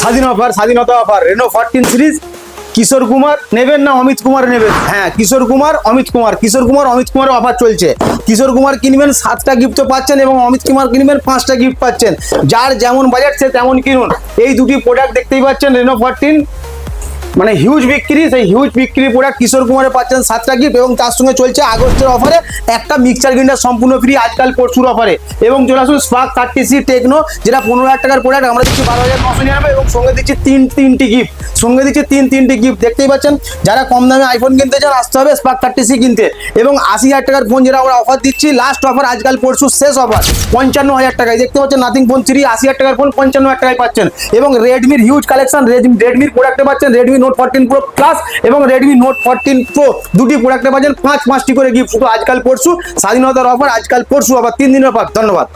স্বাধীন অফার, স্বাধীনতা offer. Reno fourteen series Kishore Kumar নেবেন না অমিত কুমার নেবেন? হ্যাঁ কিশোর কুমার, অমিত কুমার। কিশোর কুমার, অমিত কুমার অফার চলছে। কিশোর কুমার কিনবেন, সাতটা গিফট পাচ্ছেন এবং অমিত কুমার কিনবেন, পাঁচটা গিফট পাচ্ছেন। যার যেমন বাজেট সে তেমন কিনুন। এই দুটি প্রোডাক্ট দেখতেই পাচ্ছেন রেনো ফোরটিন মানে হিউজ বিক্রি, সেই হিউজ বিক্রি প্রোডাক্ট কিশোর কুমারে পাচ্ছেন সাতটা গিফট এবং তার সঙ্গে চলছে আগস্টের অফারে একটা মিক্সচার গ্রিন্ডার সম্পূর্ণ ফ্রি আজকাল পরশুর অফারে এবং চলে আসুন স্পার্ক থার্টি সি টেকনো যেটা পনেরো হাজার টাকার প্রোডাক্ট আমরা দিচ্ছি বারো হাজার নশো নিরানব্বই এবং সঙ্গে দিচ্ছি তিন, তিনটি গিফট সঙ্গে দিচ্ছি তিন, তিনটি গিফট দেখতেই পাচ্ছেন? যারা কম দামে আইফোন কিনতে চান, আসতে হবে স্পার্ক থার্টি সি কিনতে। এবং আশি হাজার টাকার ফোন যেটা আমরা অফার দিচ্ছি লাস্ট অফার আজকাল পরশু শেষ অফার পঞ্চান্ন হাজার টাকায়। দেখতে পাচ্ছেন নাথিং ফোন থ্রি আশি হাজার টাকার ফোন পঞ্চান্ন হাজার টাকায় পাচ্ছেন। এবং রেডমির হিউজ কালেকশন রেডমির প্রোডাক্টে পাচ্ছেন Redmi Note fourteen Pro Plus এবং রেডমি নোট ফোরটিন প্রো দুটি প্রোডাক্টে পাচ্ছেন। পাঁচ পাঁচটি করে গিফট শুধু আজকাল পরশু স্বাধীনতার অফার আজকাল পরশু আবার তিন দিনের অফার ধন্যবাদ।